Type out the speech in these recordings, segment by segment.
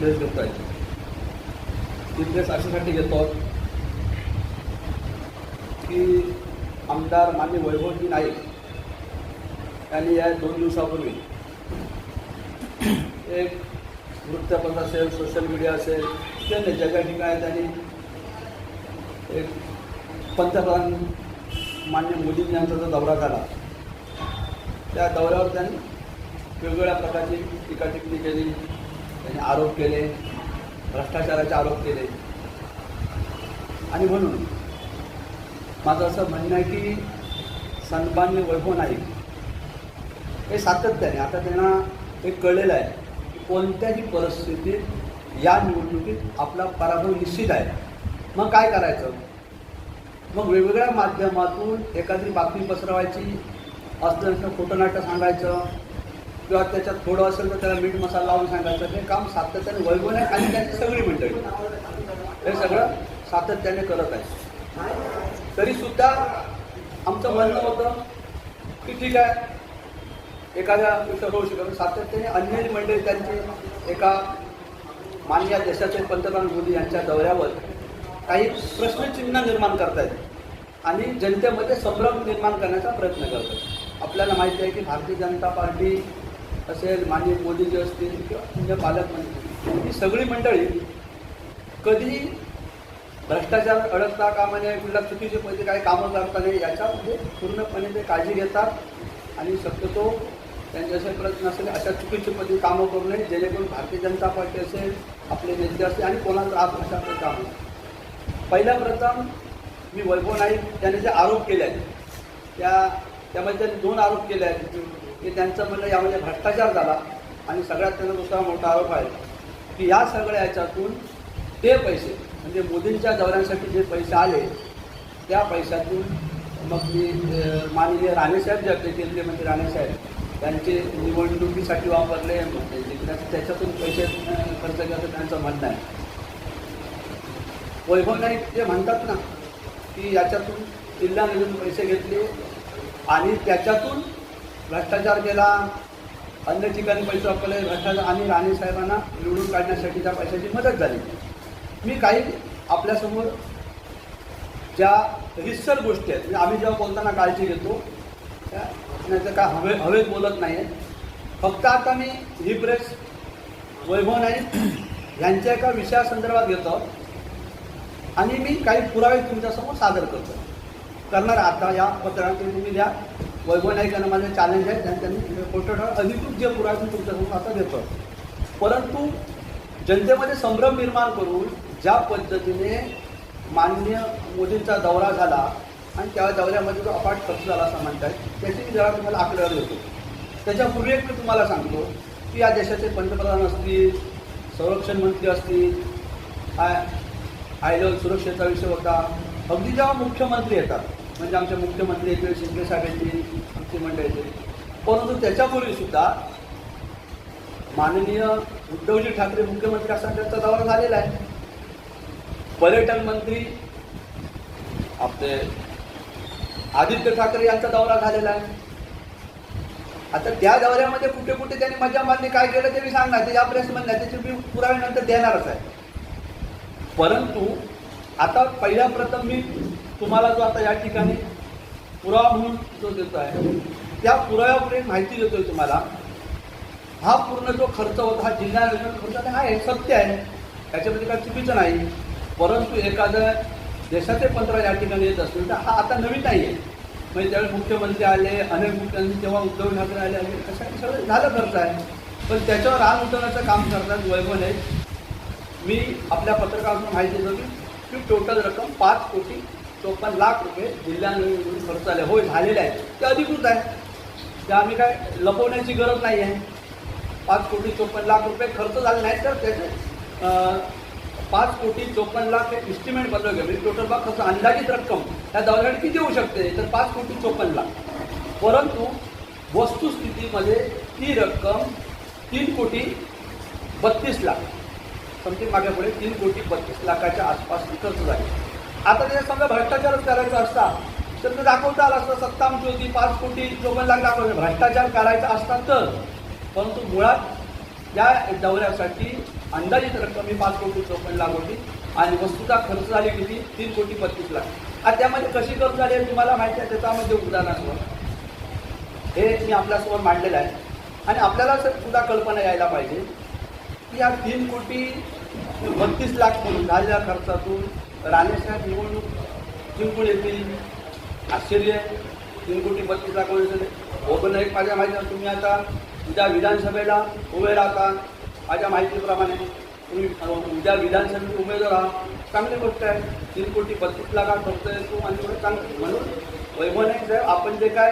Press घेतो आहे ती प्रेस अशासाठी घेतो. की आमदार मान्य वैभवजी नाईक यांनी या दोन दिवसापूर्वी एक वृत्तपत्र असेल सोशल मीडिया असेल त्यांनी जगा ठिकाणी त्यांनी एक पंतप्रधान मान्य मोदींनी यांचा जो दौरा झाला त्या दौऱ्यावर त्यांनी वेगवेगळ्या प्रकारची टीका टिप्पणी केली. त्यांनी आरोप केले भ्रष्टाचाराचे आरोप केले. आणि म्हणून माझं असं म्हणणं आहे की सन्मान्य वैभव नाईक हे सातत्याने आता त्यांना हे कळलेलं आहे की कोणत्याही परिस्थितीत या निवडणुकीत आपला पराभव निश्चित आहे. मग काय करायचं? मग वेगवेगळ्या माध्यमातून एखादी बातमी पसरवायची असलं खोटं नाटं सांगायचं किंवा त्याच्यात थोडं असेल तर त्याला मीठ मसाला लावून सांगायचं. हे काम सातत्याने वैभव आहे आणि त्यांची सगळी मंडळी. हे सगळं सातत्याने करत आहे. तरीसुद्धा आमचं म्हणणं होतं की ठीक आहे. एखाद्या विषयावर होऊ शकत सातत्याने अन्य मंडळी त्यांची एका मान्य देशाचे पंतप्रधान मोदी यांच्या दौऱ्यावर काही प्रश्नचिन्ह निर्माण करतायत आणि जनतेमध्ये संभ्रम निर्माण करण्याचा प्रयत्न करतात. आपल्याला माहिती आहे की भारतीय जनता पार्टी असेल माननीय मोदीजी असतील किंवा तुमच्या पालकमंत्री ही सगळी मंडळी कधी भ्रष्टाचार अडकता कामा नये कुठल्या चुकीचे पैसे काही कामं करता नये याच्यामध्ये पूर्णपणे ते काळजी घेतात आणि शक्यतो त्यांचे असे प्रयत्न असेल अशा चुकीचे पद्धती कामं करू नये जेणेकरून भारतीय जनता पार्टी असेल आपले नेते असतील आणि कोणाचा त्रास अशा काम नाही पहिल्या प्रथम मी वैभव नाईक त्याने जे आरोप केले आहेत त्या त्यामध्ये त्यांनी दोन आरोप केले आहेत. की त्यांचं म्हणणं यामध्ये भ्रष्टाचार झाला आणि सगळ्यात त्यांना दुसरा मोठा आरोप आहे की या सगळ्या याच्यातून ते पैसे म्हणजे मोदींच्या दौऱ्यांसाठी जे पैसे आले त्या पैशातून मग मी माननीय राणेसाहेब जे आपले केंद्रीय मंत्री राणेसाहेब त्यांचे निवडणुकीसाठी वापरले म्हणजे त्याच्यातून पैसे खर्च केलं त्यांचं म्हणणं आहे. वैभव नाईक जे म्हणतात ना की याच्यातून जिल्हा निधून पैसे घेतले आणि त्याच्यातून भ्रष्टाचार केला अन्य ठिकाणी पैसे वापरले भ्रष्टाचार आणि राणे साहेबांना निवडून काढण्यासाठी त्या पैशाची मदत झाली. मी काही आपल्यासमोर ज्या रिसर गोष्टी आहेत म्हणजे आम्ही जेव्हा बोलताना काळजी घेतो त्या त्याचं काय हवे हवेत बोलत नाही आहे फक्त आता मी ही प्रेस वैभव नाईक यांच्या एका विषयासंदर्भात घेतो आणि मी काही पुरावे तुमच्यासमोर सादर करतो. करणार आता या पत्रात तुम्ही द्या. वैभव नाईक यांना माझे चॅलेंज आहे त्यांनी त्यांनी फोटो अधिकृत जे पुरावे मी तुमच्यासमोर आता देतो परंतु जनतेमध्ये संभ्रम निर्माण करून ज्या पद्धतीने माननीय मोदींचा दौरा झाला आणि त्या दौऱ्यामध्ये जो अपाट खर्च झाला असं म्हणतात त्याची मी जरा तुम्हाला आकडेवारी देतो. त्याच्यापूर्वी एक मी तुम्हाला सांगतो की या देशाचे पंतप्रधान असतील संरक्षण मंत्री असतील आय आयडल सुरक्षेचा विषय होता. अगदी जेव्हा मुख्यमंत्री येतात म्हणजे आमचे मुख्यमंत्री एकनाथ शिंदे साहेबांची आमची परंतु त्याच्यापूर्वी सुद्धा माननीय उद्धवजी ठाकरे मुख्यमंत्री असताना त्यांचा दौरा झालेला आहे. पर्यटन मंत्री आपले आदित्य ठाकरे यांचा दौरा झालेला आहे. आता त्या दौऱ्यामध्ये कुठे कुठे त्यांनी मजा मारली काय केलं ते मी सांगणार ते या म्हणणार त्याचे मी पुरावे नंतर देणारच आहे. परंतु आता पहिल्या प्रथम मी तुम्हाला जो आता या ठिकाणी पुरावा म्हणून जो देतो आहे त्या पुराव्यावर माहिती देतोय तुम्हाला. हा पूर्ण जो खर्च होता हा जिल्हा योजना खर्च आहे, हा सत्य आहे. त्याच्यामध्ये काय चुकीचं नाही. परंतु एखादं देशाचे पंतप्रधान या ठिकाणी येत असतील तर हा आता नवीन नाही आहे. म्हणजे त्यावेळी मुख्यमंत्री आले अनेक मुख्यमंत्री तेव्हा उद्धव ठाकरे आले आले कशासाठी सगळं झालं खर्च आहे. पण त्याच्यावर रान उठवण्याचं काम करतात वैभव आहे मी आपल्या पत्रकारातून माहिती देतो की टोटल रक्कम पाच कोटी चोपन्न लाख रुपये जिल्ह्यांकडून खर्च झाले. होय झालेले आहे ते अधिकृत आहे. ते आम्ही काय लपवण्याची गरज नाही आहे. पाच कोटी चोपन्न लाख रुपये खर्च झाले नाही तर त्याचे पाच कोटी चोपन्न लाख हे इस्टिमेट बनवलं गेलं म्हणजे टोटल बा खर्च अंदाजित रक्कम त्या दवाखान्यात किती होऊ शकते? तर पाच कोटी चोपन्न लाख. परंतु वस्तुस्थितीमध्ये ती रक्कम तीन कोटी बत्तीस लाख. समथिंग मागे पुढे तीन कोटी बत्तीस लाखाच्या आसपास खर्च झाले आता त्याच्यात समजा भ्रष्टाचारच करायचा असता तर ते दाखवता आलं असतं सत्ता आमची होती पाच कोटी चोपन्न लाख दाखवले. भ्रष्टाचार करायचा असता तर. परंतु मुळात या दौऱ्यासाठी अंदाजित रक्कम ही पाच कोटी चोपन्न लाख होती आणि वस्तूचा खर्च झाली किती? तीन कोटी पस्तीस लाख. आणि त्यामध्ये कशी खर्च झाली आहे तुम्हाला माहिती आहे त्याच्यामध्ये उदाहरणासमोर हे मी आपल्यासमोर मांडलेलं आहे. आणि आपल्याला सर सुद्धा कल्पना यायला पाहिजे की या तीन कोटी बत्तीस लाख म्हणून झालेल्या खर्चातून राणेसाहेब निवडणूक जिंकून येतील. आश्चर्य. आहे. तीन कोटी बत्तीस लाख हो पण एक माझ्या माहिती तुम्ही आता उद्या विधानसभेला उभे राहता. माझ्या माहितीप्रमाणे तुम्ही उद्या विधानसभेत उमेदवार आहात चांगली गोष्ट आहे. तीन कोटी बत्तीस लाखात फक्त तो आणि चांगली चांगलं. म्हणून वैभव नाही साहेब आपण जे काय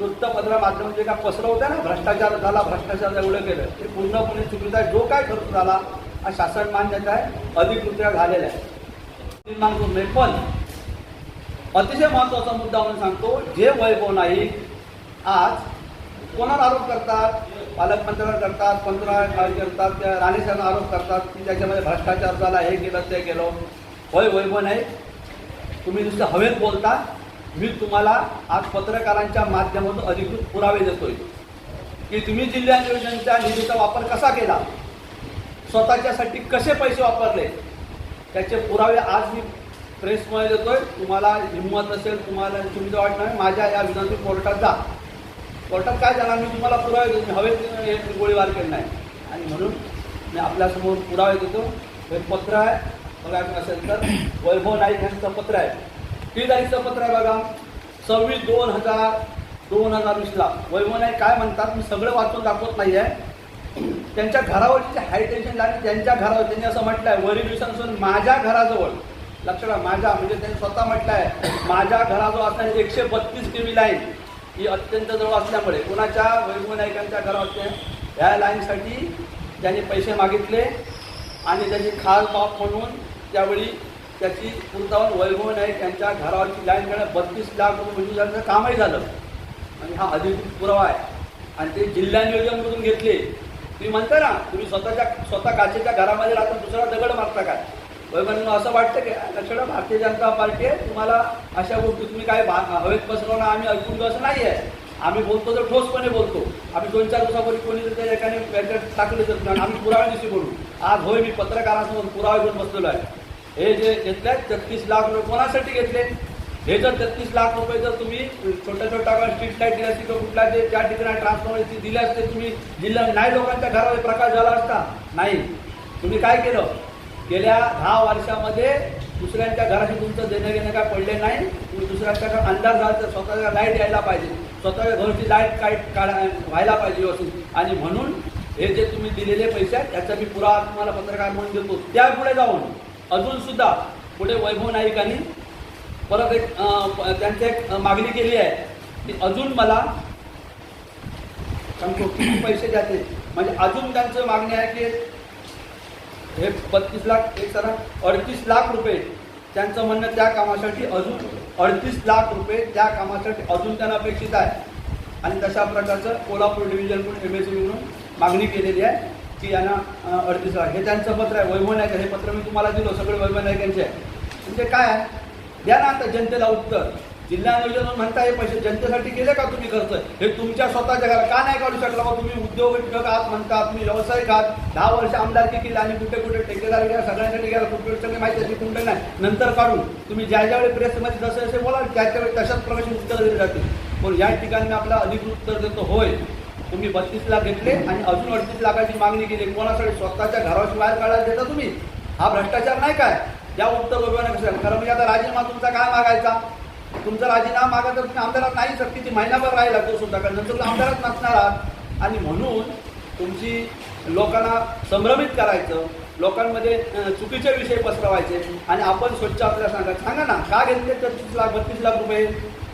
वृत्तपत्र माध्यम जे काय पसरवतं ना भ्रष्टाचार झाला भ्रष्टाचार एवढं केलं ते पूर्णपणे चुकीचा जो काय खर्च झाला हा शासन मान्यता आहे. अधिकृत्या झालेला आहे. निर्माण करू नाही पण अतिशय महत्त्वाचा मुद्दा म्हणून सांगतो जे वैभव नाईक आज कोणाला आरोप करतात? पालकमंत्र्यांना करतात पंतप्रधान करतात त्या राणेसाहेबांना आरोप करतात की त्याच्यामध्ये भ्रष्टाचार झाला हे केलं ते केलं. होय वैभव नाईक तुम्ही नुसतं हवेत बोलता. मी तुम्हाला आज पत्रकारांच्या माध्यमातून अधिकृत पुरावे देतोय. की तुम्ही जिल्हा नियोजनच्या निधीचा वापर कसा केला? स्वतःच्यासाठी कसे पैसे वापरले? त्याचे पुरावे आज मी प्रेसमध्ये देतोय. तुम्हाला हिंमत असेल तुम्हाला तुमचं जर वाटणार माझ्या या विधानसभा कोर्टात जा. कोर्टात काय झाला मी तुम्हाला पुरावे देतो. मी हवेत हे गोळीबार केला नाही. आणि म्हणून मी आपल्यासमोर पुरावे देतो. हे पत्र आहे. बघा असेल तर वैभव नाईक यांचं पत्र आहे. ती तारीखचं पत्र आहे बघा. सव्वीस दोन हजार दोन हजार वीसला. वैभव नाईक काय म्हणतात? मी सगळं वाचून दाखवत नाही आहे त्यांच्या घरावरची जी हाय टेन्शन लागली त्यांच्या घरावर त्यांनी असं म्हटलं आहे वरील दिवसांपासून माझ्या घराजवळ लक्षात माझ्या म्हणजे त्यांनी स्वतः म्हटलं आहे माझ्या घराजवळ असणारी एकशे बत्तीस के लाईन ही अत्यंत जवळ असल्यामुळे कुणाच्या वैभव घरावर ह्या लाईनसाठी त्यांनी पैसे मागितले आणि त्याची खास बाप म्हणून त्यावेळी त्याची पूर्तावर वैभव नाईक यांच्या घरावरची लाईन करणं बत्तीस लाख रुपये मंजूर कामही झालं. आणि हा अधिकृत पुरावा आहे. आणि ते जिल्हा नियोजनमधून घेतले. तुम्ही म्हणता ना तुम्ही स्वतःच्या स्वतः काचेच्या घरामध्ये राहता दुसरा दगड मारता काय? वैभवांना असं वाटतं की लक्षात भारतीय जनता पार्टी आहे तुम्हाला अशा गोष्टी तुम्ही काय भा- हवेत ना आम्ही ऐकून असं नाही आहे आम्ही बोलतो तर ठोसपणे बोलतो. आम्ही दोन चार दिवसापूर्वी कोणी जर त्या एकाने याच्यात टाकले तर आम्ही पुराव्याविषयी बोलू आज होय मी पत्रकारांसमोर पुरावे घेऊन बसलेलो आहे. हे जे घेतले तेहतीस लाख रुपये कोणासाठी घेतले? हे जर तेहतीस लाख रुपये जर तुम्ही छोट्या छोट्या स्ट्रीट लाइट दिल्या असती किंवा कुठल्या ते त्या ठिकाणी ट्रान्सफॉर्मर दिले असते तुम्ही जिल्हा नाही लोकांच्या घरावर प्रकाश झाला असता? नाही. तुम्ही काय केलं? गेल्या दहा वर्षामध्ये दुसऱ्यांच्या घराशी तुमचं देणं घेणं काय पडले नाही? तुम्ही दुसऱ्यांच्या का अंधार झाला तर स्वतःच्या लाइट यायला पाहिजे. स्वतःच्या घरची लाइट काय काढा व्हायला पाहिजे व्यवस्थित. आणि म्हणून हे जे तुम्ही दिलेले पैसे आहेत त्याचा मी पुरावा तुम्हाला पत्रकार म्हणून देतो. त्यापुढे जाऊन अजून सुद्धा पुढे वैभव नाईकांनी परत एक त्यांची एक मागणी केली आहे की अजून मला सांगतो किती पैसे द्यायचे म्हणजे अजून त्यांचं मागणी आहे की हे बत्तीस लाख एक सरा अडतीस लाख रुपये त्यांचं म्हणणं त्या कामासाठी अजून अडतीस लाख रुपये त्या कामासाठी अजून त्यांना अपेक्षित आहे. आणि तशा प्रकारचं कोल्हापूर डिव्हिजन म्हणून एम एस म्हणून मागणी केलेली आहे की यांना अडतीस लाख. हे त्यांचं पत्र आहे वैभव नायक हे पत्र मी तुम्हाला दिलं सगळे वैभव नायकांचे आहे. म्हणजे काय आहे? द्या ना आता जनतेला उत्तर. जिल्हा नियोजन म्हणता हे पैसे जनतेसाठी केले का तुम्ही खर्च? हे तुमच्या स्वतःच्या घरात का नाही काढू शकला? मग तुम्ही उद्योग उद्योग आहात म्हणता तुम्ही व्यावसायिक आहात. दहा वर्ष आमदारकी केली आणि कुठे कुठे ठेकेदार गेला सगळ्यांसाठी गेला कुठे सगळे माहिती अशी कुठे नाही. नंतर काढून तुम्ही ज्या ज्यावेळी प्रेसमध्ये जसे जसे बोलाल त्या त्यावेळी तशाच प्रकारची उत्तर दिले जातील. पण या ठिकाणी मी आपला अधिकृत उत्तर देतो होय. तुम्ही बत्तीस लाख घेतले आणि अजून अडतीस लाखाची मागणी केली. कोणासाठी? स्वतःच्या घरावर बाहेर काढायला देता तुम्ही? हा भ्रष्टाचार नाही काय? या उत्तर बरोबर कसं खरं म्हणजे आता राजीनामा तुमचा काय मागायचा? तुमचा राजीनामा तर तुम्ही आमदारात नाही सर किती महिनाभर राहिला तो सुद्धा. कारण नंतर आमदारात नसणार आहात. आणि म्हणून तुमची लोकांना संभ्रमित करायचं लोकांमध्ये चुकीचे विषय पसरवायचे आणि आपण स्वच्छ आपल्याला सांगा सांगा ना का घेतले तेहतीस लाख बत्तीस लाख रुपये?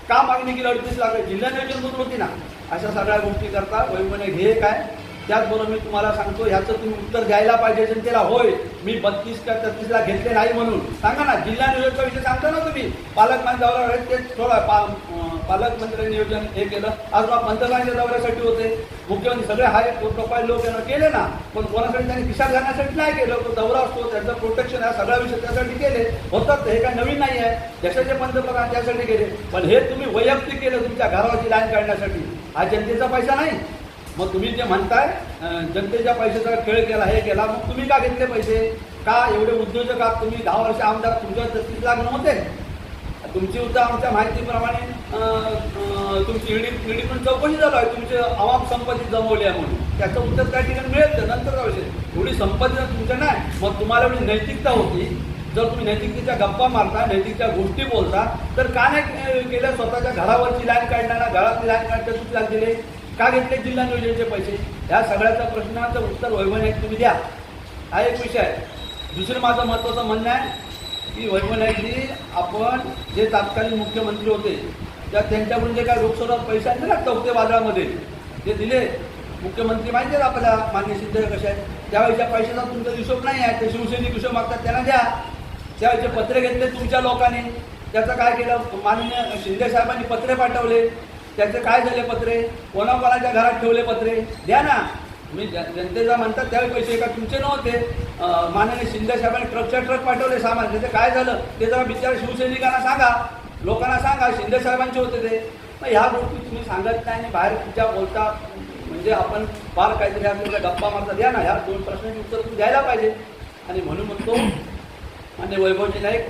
का मागणी केली अडतीस लाख? जिल्हा नियोजन होती ना. अशा सगळ्या गोष्टी करता वैमने हे काय? त्याचबरोबर मी तुम्हाला सांगतो ह्याचं तुम्ही उत्तर द्यायला पाहिजे जनतेला होय. मी बत्तीस का तेहतीस घेतले नाही म्हणून. सांगा ना जिल्हा नियोजनचा विषय सांगता ना तुम्ही. पालकमंत्री दौऱ्यावर ते थोडा पा पालकमंत्री नियोजन हे केलं. आज बा पंतप्रधानांच्या दौऱ्यासाठी होते. मुख्यमंत्री सगळे हाय प्रोफाईल लोक यांना केले ना पण कोणासाठी त्यांनी खिशात घालण्यासाठी नाही केलं. तो दौरा असतो त्यांचं प्रोटेक्शन हा सगळा विषय त्यासाठी केले. होतात हे काय नवीन नाही आहे. देशाचे पंतप्रधान त्यासाठी केले पण हे तुम्ही वैयक्तिक केलं तुमच्या घराची लाईन काढण्यासाठी. हा जनतेचा पैसा नाही. मग तुम्ही जे म्हणताय जनतेच्या पैशाचा खेळ केला हे केला मग तुम्ही का घेतले पैसे? का एवढे उद्योजक आहात तुम्ही? दहा वर्ष आमदार तुमच्या छत्तीस लाख नव्हते तुमची सुद्धा आमच्या माहितीप्रमाणे तुमची ईडी ईडी पण चौकशी झालो आहे. तुमचे अवाम संपत्ती जमवली आहे म्हणून. त्याचं उत्तर काही ठिकाणी मिळेल तर नंतर विषय एवढी संपत्ती तुमच्या नाही मग तुम्हाला एवढी नैतिकता होती. जर तुम्ही नैतिकतेच्या गप्पा मारता नैतिकच्या गोष्टी बोलता तर का नाही केल्या केलं स्वतःच्या घरावरची लाईन काढणार घरातली लाईन काढता सुद्धा दिले? का घेतले जिल्हा नियोजनचे पैसे? ह्या सगळ्याचा प्रश्नाचं उत्तर वैभवनायक तुम्ही द्या. हा एक विषय. आहे दुसरं माझं महत्त्वाचं म्हणणं आहे की वैभवनायकजी आपण जे तात्कालीन मुख्यमंत्री होते त्या त्यांच्याकडून जे काय लोकसभा पैसे आणले ना चौथे बाजारामध्ये जे दिले. मुख्यमंत्री माहिती आहे आपल्याला मान्य सिद्ध कसे आहेत? त्यावेळेच्या पैशाचा तुमचा हिशोब नाही आहे. ते शिवसैनिक हिशोब मागतात त्यांना द्या. त्यावेळेचे पत्रे घेतले तुमच्या लोकांनी. त्याचं काय केलं? माननीय शिंदे साहेबांनी पत्रे पाठवले. त्याचे काय झाले पत्रे? कोणाकोणाच्या घरात ठेवले पत्रे? द्या ना. तुम्ही जन- जनतेचा म्हणतात त्यावेळी पैसे का तुमचे नव्हते. माननीय शिंदे साहेबांनी ट्रकच्या ट्रक पाठवले सामान. त्याचं काय झालं? ते जरा बिचार शिवसैनिकांना सांगा. लोकांना सांगा. शिंदे साहेबांचे होते ते. मग ह्या गोष्टी तुम्ही सांगत नाही आणि बाहेर तुमच्या बोलता म्हणजे आपण फार काहीतरी आपल्याला गप्पा मारता. द्या ना. ह्या दोन प्रश्नांची उत्तर तुम्ही द्यायला पाहिजे. आणि म्हणून म्हणतो आणि वैभवजी नाईक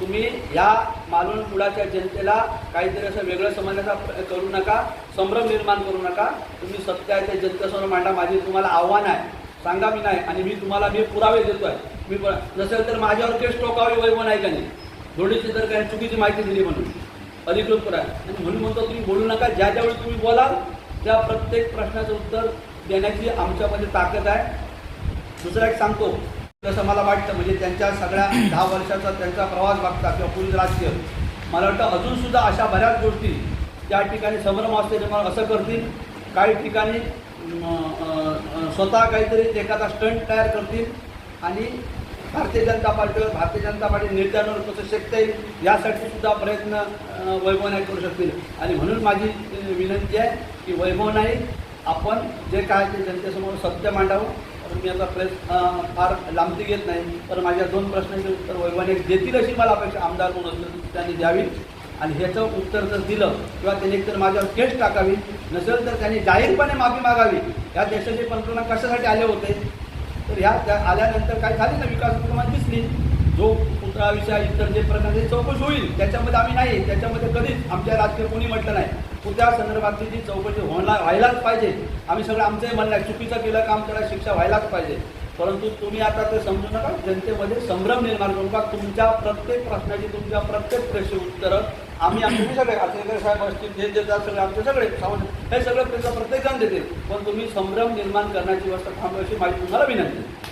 तुम्ही या मालवण कुळाच्या जनतेला काहीतरी असं वेगळं समजण्याचा प्र- करू नका संभ्रम निर्माण करू नका. तुम्ही सत्य आहे जनतेसमोर मांडा माझे तुम्हाला आव्हान आहे. सांगा मी नाही आणि मी तुम्हाला मी पुरावे देतो आहे मी नसेल तर माझ्यावर केस टोकावे वैभव नाही? धोनीची जर काही चुकीची माहिती दिली म्हणून. अधिकृत करा आणि म्हणून म्हणतो तुम्ही बोलू नका. ज्या ज्यावेळी तुम्ही बोलाल त्या प्रत्येक प्रश्नाचं उत्तर देण्याची आमच्यामध्ये ताकद आहे. दुसरं एक सांगतो जसं मला वाटतं म्हणजे त्यांच्या सगळ्या दहा वर्षाचा त्यांचा प्रवास बघता किंवा पोलीस राजकीय मला वाटतं अजून सुद्धा अशा बऱ्याच गोष्टी त्या ठिकाणी संभ्रम असते मला असं करतील. काही ठिकाणी स्वतः काहीतरी एखादा स्टंट तयार करतील आणि भारतीय जनता पार्टीवर भारतीय जनता पार्टी नेत्यांवर कसं शकता येईल यासाठी सुद्धा प्रयत्न वैभव नाही करू शकतील. आणि म्हणून माझी विनंती आहे की वैभव नाही आपण जे काय ते जनतेसमोर सत्य मांडावं. तर मी आता प्रयत्न फार लांबती घेत नाही तर माझ्या दोन प्रश्नांचे उत्तर वैभवाने देतील अशी मला अपेक्षा आमदार म्हणून त्यांनी द्यावी. आणि ह्याचं उत्तर जर दिलं किंवा त्यांनी एकतर माझ्यावर केस टाकावी नसेल तर त्यांनी जाहीरपणे माफी मागावी. या देशाचे पंतप्रधान कशासाठी आले होते? तर ह्या त्या आल्यानंतर काय झाली ना विकास प्रमाण दिसली. जो पुतळा इतर जे प्रकारचे चौकशी होईल त्याच्यामध्ये आम्ही नाही. त्याच्यामध्ये कधीच आमच्या राजकीय कोणी म्हटलं नाही. त्या संदर्भातली जी चौकशी होणार व्हायलाच पाहिजे. आम्ही सगळं आमचंही म्हणणं आहे चुकीचं केलं काम त्याला शिक्षा व्हायलाच पाहिजे. परंतु तुम्ही आता ते समजू नका. जनतेमध्ये संभ्रम निर्माण करू नका. तुमच्या प्रत्येक प्रश्नाची तुमच्या प्रत्येक प्रश्न उत्तरं आम्ही आमचे सगळे आचरेकर साहेब असतील जे देतात सगळे आमचे सगळे सावंत हे सगळं प्रत्येक प्रत्येकजण देते पण तुम्ही संभ्रम निर्माण करण्याची व्यवस्था थांबवायची माझी तुम्हाला विनंती